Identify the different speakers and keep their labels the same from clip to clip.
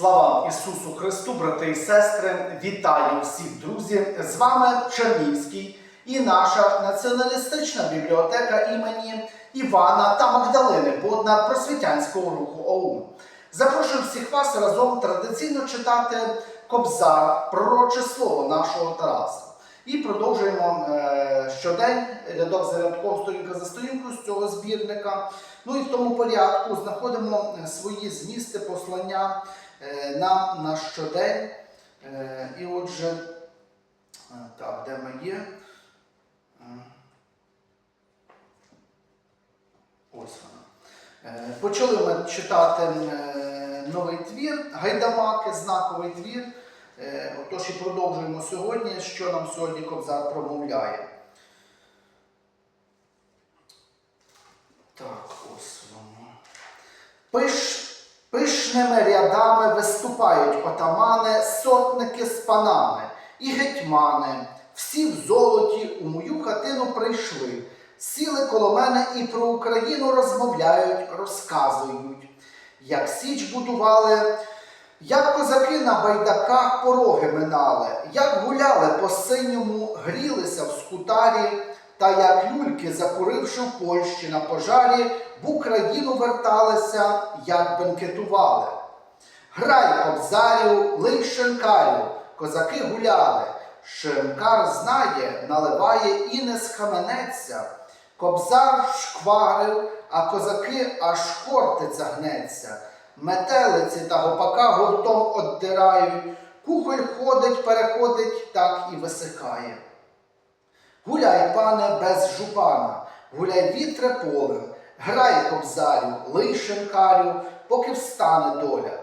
Speaker 1: Слава Ісусу Христу, брати і сестри! Вітаю всіх друзі! З вами Чернівський і наша націоналістична бібліотека імені Івана та Магдалини Бодна просвітянського руху ОУН. Запрошую всіх вас разом традиційно читати Кобзар, пророче слово нашого Тараса. І продовжуємо е, щодень рядок за рядком, сторінка за сторінкою з цього збірника. Ну і в тому порядку знаходимо е, свої змісти, послання е, нам на щодень. Е, І отже, так, де ми є? Ось вона. Почали ми читати новий твір, гайдамаки, знаковий твір. Е, Отож і продовжуємо сьогодні, що нам сьогодні Кобзар промовляє. Так, ось воно. Пиш, пишними рядами виступають отамани, сотники з панами і гетьмани. Всі в золоті у мою хатину прийшли. Сіли коло мене і про Україну розмовляють, розказують. Як Січ будували, як козаки на байдаках пороги минали, як гуляли по синьому, грілися в скутарі, та як люльки, закуривши в Польщі на пожарі, в Україну верталися, як бенкетували. Грай кобзарю, лий шинкарю, козаки гуляли. Шинкар знає, наливає і не схаменеться. Кобзар шкварив, а козаки аж хортиця гнеться. Метелиці та гопака гуртом оддирають. Кухоль ходить, переходить, так і висихає. Гуляй, пане, без жупана, гуляй вітре полем, грай кобзарю, лий шинкарю, поки встане доля.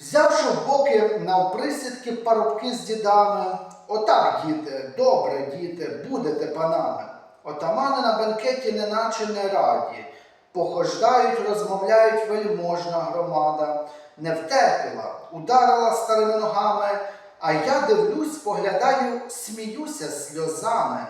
Speaker 1: Взявши в боки навприсідки парубки з дідами, отак, діти, добре, діти, будете панами. Отамани на бенкеті неначе не раді, похождають, розмовляють вельможна громада, не втерпіла, ударила старими ногами, а я дивлюсь, поглядаю, сміюся сльозами.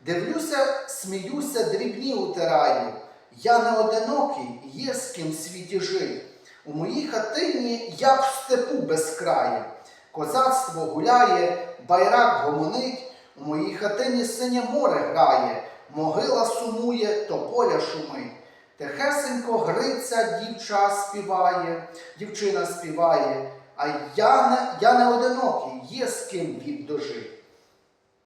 Speaker 1: Дивлюся, сміюся, дрібні утираю. Я не одинокий, є з ким в світі жить. У моїй хатині, як в степу без краю. Козацтво гуляє, байрак гомонить, у моїй хатині синє море грає, могила сумує, тополя шумить. Тихесенько Гриця дівча співає, дівчина співає, а я не, я не одинокий, є з ким вік дожить.